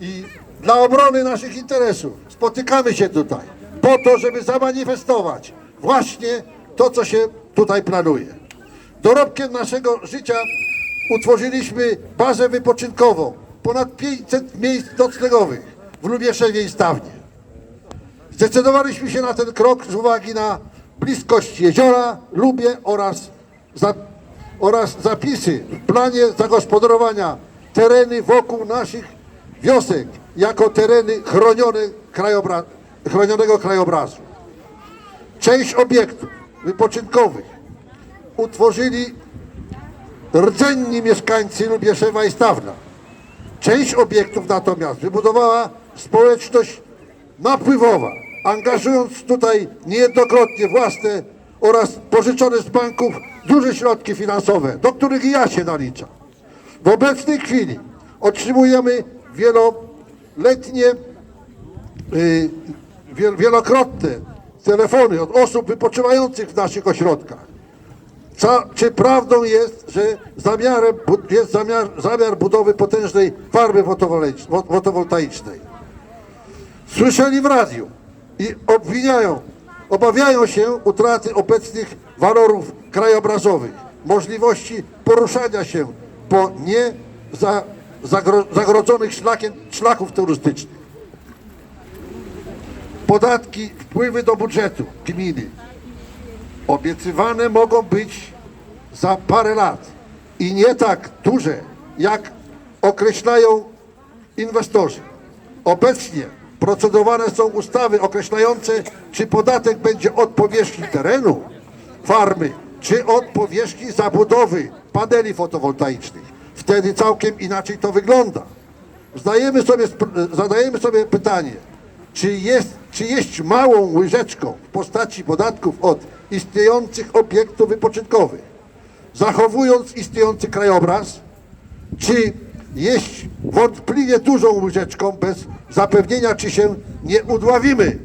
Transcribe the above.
I dla obrony naszych interesów spotykamy się tutaj po to, żeby zamanifestować właśnie to, co się tutaj planuje. Dorobkiem naszego życia utworzyliśmy bazę wypoczynkową, ponad 500 miejsc noclegowych w Lubieszewie i Stawnie. Zdecydowaliśmy się na ten krok z uwagi na bliskość jeziora, Lubie oraz, za, oraz zapisy w planie zagospodarowania tereny wokół naszych wiosek jako tereny chronione krajobra, chronionego krajobrazu. Część obiektów wypoczynkowych utworzyli rdzenni mieszkańcy Lubieszewa i Stawna. Część obiektów natomiast wybudowała społeczność napływowa, angażując tutaj niejednokrotnie własne oraz pożyczone z banków duże środki finansowe, do których i ja się naliczam. W obecnej chwili otrzymujemy wieloletnie, y, wiel- wielokrotne telefony od osób wypoczywających w naszych ośrodkach. Czy prawdą jest, że zamiarem, jest zamiar, zamiar budowy potężnej farmy fotowoltaic- wo- fotowoltaicznej? Słyszeli w radiu i obwiniają, obawiają się utraty obecnych walorów krajobrazowych, możliwości poruszania się po nie za, zagro, zagrodzonych szlakiem, szlaków turystycznych. Podatki, wpływy do budżetu gminy obiecywane mogą być za parę lat i nie tak duże, jak określają inwestorzy. Obecnie procedowane są ustawy określające, czy podatek będzie od powierzchni terenu farmy, czy od powierzchni zabudowy paneli fotowoltaicznych. Wtedy całkiem inaczej to wygląda. Zdajemy sobie, zadajemy sobie pytanie, czy jest, czy jeść małą łyżeczką w postaci podatków od istniejących obiektów wypoczynkowych, zachowując istniejący krajobraz, czy jeść wątpliwie dużą łyżeczką bez zapewnienia, czy się nie udławimy